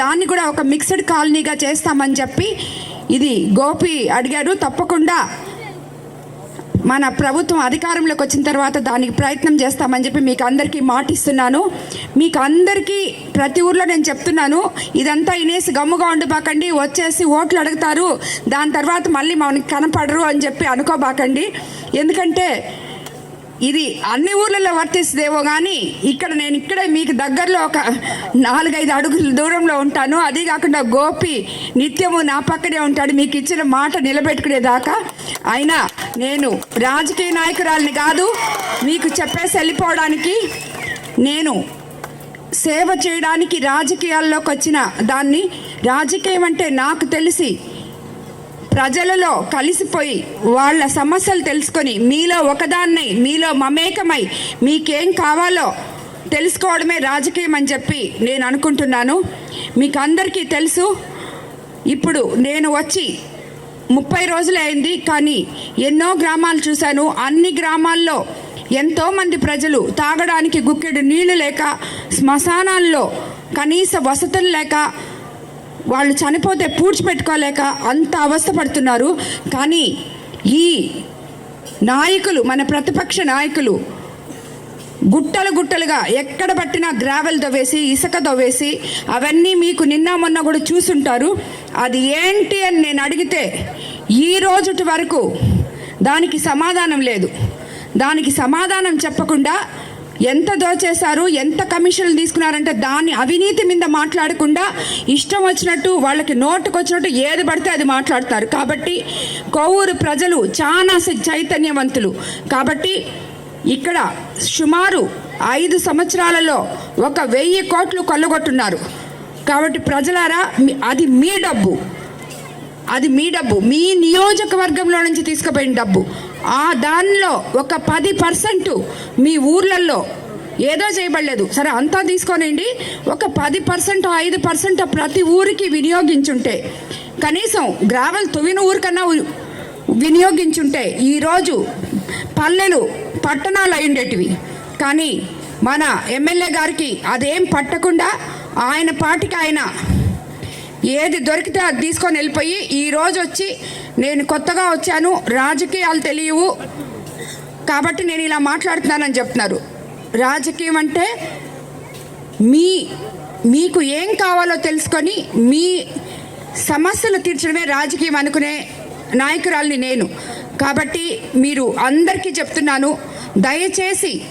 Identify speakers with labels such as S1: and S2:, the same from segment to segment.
S1: దాన్ని కూడా ఒక మిక్స్డ్ కాలనీగా చేస్తామని చెప్పి ఇది గోపి అడిగాడు తప్పకుండా మన ప్రభుత్వం అధికారంలోకి వచ్చిన తర్వాత దానికి ప్రయత్నం చేస్తామని చెప్పి మీకు అందరికీ మాటిస్తున్నాను. మీకు అందరికీ ప్రతి ఊర్లో నేను చెప్తున్నాను ఇదంతా ఇనేసి గమ్ముగా ఉండిపోకండి వచ్చేసి ఓట్లు అడుగుతారు దాని తర్వాత మళ్ళీ మనకి కనపడరు అని చెప్పి అనుకోబాకండి. ఎందుకంటే ఇది అన్ని ఊర్లలో వర్తిస్తుందేమో కానీ ఇక్కడ నేను ఇక్కడే మీకు దగ్గరలో ఒక నాలుగైదు అడుగుల దూరంలో ఉంటాను. అదే కాకుండా గోపి నిత్యము నా పక్కనే ఉంటాడు. మీకు ఇచ్చిన మాట నిలబెట్టుకునేదాకా అయినా నేను రాజకీయ నాయకురాలిని కాదు మీకు చెప్పేసి వెళ్ళిపోవడానికి నేను సేవ చేయడానికి రాజకీయాల్లోకి వచ్చిన దాన్ని రాజకీయం అంటే నాకు తెలిసి ప్రజలలో కలిసిపోయి వాళ్ళ సమస్యలు తెలుసుకొని మీలో ఒకదాన్నై మీలో మమేకమై మీకేం కావాలో తెలుసుకోవడమే రాజకీయం అని చెప్పి నేను అనుకుంటున్నాను. మీకు అందరికీ తెలుసు. ఇప్పుడు నేను వచ్చి ముప్పై రోజులే అయింది కానీ ఎన్నో గ్రామాలు చూశాను. అన్ని గ్రామాల్లో ఎంతోమంది ప్రజలు తాగడానికి గుక్కెడు నీళ్ళు లేక శ్మశానాల్లో కనీస వసతులు లేక వాళ్ళు చనిపోతే పూడ్చిపెట్టుకోలేక అంత అవస్థపడుతున్నారు కానీ ఈ నాయకులు మన ప్రతిపక్ష నాయకులు గుట్టలు గుట్టలుగా ఎక్కడ పట్టినా గ్రావెల్ దవ్వేసి ఇసుక దవ్వేసి అవన్నీ మీకు నిన్న మొన్న కూడా చూసుంటారు. అది ఏంటి అని నేను అడిగితే ఈ రోజుటి వరకు దానికి సమాధానం లేదు. దానికి సమాధానం చెప్పకుండా ఎంత దోచేశారు ఎంత కమిషన్లు తీసుకున్నారంటే దాన్ని అవినీతి మీద మాట్లాడకుండా ఇష్టం వచ్చినట్టు వాళ్ళకి నోటుకు వచ్చినట్టు ఏది పడితే అది మాట్లాడతారు. కాబట్టి కొవ్వూరు ప్రజలు చాలా చైతన్యవంతులు. కాబట్టి ఇక్కడ సుమారు ఐదు సంవత్సరాలలో ఒక వెయ్యి కోట్లు కొల్లగొట్టున్నారు. కాబట్టి ప్రజలారా అది మీ డబ్బు. అది మీ డబ్బు. మీ నియోజకవర్గంలో నుంచి తీసుకుపోయిన డబ్బు. ఆ దానిలో ఒక పది పర్సెంట్ మీ ఊర్లలో ఏదో చేయబడలేదు. సరే అంతా తీసుకోనండి. ఒక పది పర్సెంట్ ఐదు పర్సెంట్ ప్రతి ఊరికి వినియోగించుంటే కనీసం గ్రావెల్ తువిన ఊరికన్నా వినియోగించుంటే ఈరోజు పల్లెలు పట్టణాలు అయ్యుండేటివి. కానీ మన ఎమ్మెల్యే గారికి అదేం పట్టకుండా ఆయన పాటికి ఆయన ఏది దొరికితే అది తీసుకొని వెళ్ళిపోయి ఈరోజు వచ్చి నేను కొత్తగా వచ్చాను. రాజకీయాలు తెలియవు. కాబట్టి నేను ఇలా మాట్లాడుతున్నానని చెప్తున్నారు. రాజకీయం అంటే మీ మీకు ఏం కావాలో తెలుసుకొని మీ సమస్యలు తీర్చడమే రాజకీయం అనుకునే నాయకురాల్ని నేను. కాబట్టి మీరు అందరికీ చెప్తున్నాను దయచేసి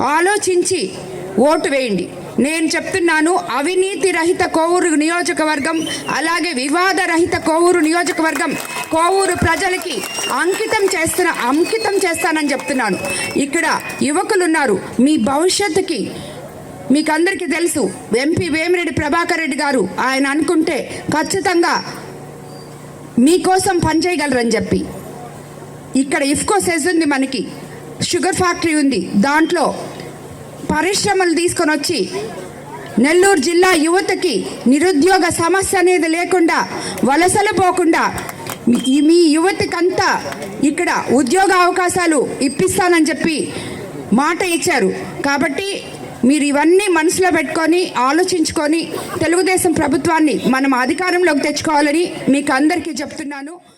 S1: ఆలోచించి ఓటు వేయండి. నేను చెప్తున్నాను అవినీతి రహిత కోవూరు నియోజకవర్గం అలాగే వివాద రహిత కోవూరు నియోజకవర్గం కోవూరు ప్రజలకి అంకితం చేస్తున్న అంకితం చేస్తానని చెప్తున్నాను. ఇక్కడ యువకులు ఉన్నారు మీ భవిష్యత్తుకి మీకు అందరికీ తెలుసు ఎంపీ వేమిరెడ్డి ప్రభాకర్ రెడ్డి గారు ఆయన అనుకుంటే ఖచ్చితంగా మీకోసం పనిచేయగలరని చెప్పి. ఇక్కడ ఇఫ్కో సెజ్ ఉంది మనకి షుగర్ ఫ్యాక్టరీ ఉంది దాంట్లో పరిశ్రమలు తీసుకొని వచ్చి నెల్లూరు జిల్లా యువతకి నిరుద్యోగ సమస్య అనేది లేకుండా వలసలు పోకుండా మీ- యువతకంతా ఇక్కడ ఉద్యోగ అవకాశాలు ఇప్పిస్తానని చెప్పి మాట ఇచ్చారు. కాబట్టి మీరు ఇవన్నీ మనసులో పెట్టుకొని ఆలోచించుకొని తెలుగుదేశం ప్రభుత్వాన్ని మనం అధికారంలోకి తెచ్చుకోవాలని మీకు అందరికీ చెప్తున్నాను.